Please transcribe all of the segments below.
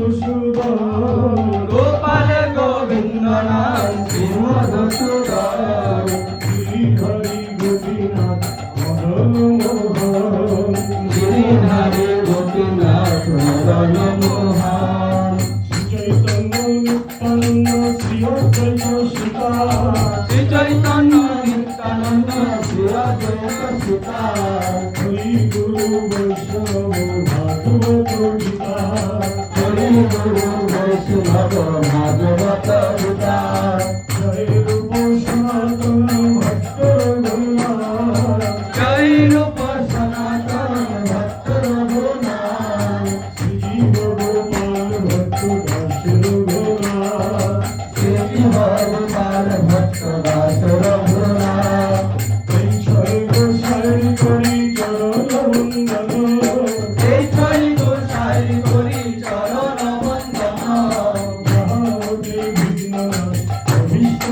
মধুসূদন গোপাল গোবিন্দ নাম শ্রী মধুসূদন শ্রীহরি গোপীনাথ মদন মোহন শ্রীহরি গোপীনাথ মদন মোহন চৈতন্য নিত্যানন্দ শ্রী অদ্বৈত সীতা শ্রী চৈতন্য নিত্যানন্দ শ্রী অদ্বৈত সীতা হরি গুরু বৈষ্ণব ভাগবত গীতা। বলি গুরু বৈষ্ণব ভাগবত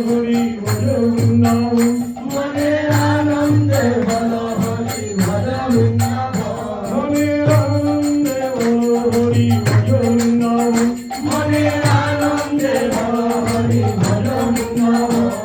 হরি ভজন নাম মনের আনন্দে ভালো হরি ভজন নাম মনের আনন্দে ভালো হরি ভজন নাম মনের আনন্দে ভালো হরি ভজন নাম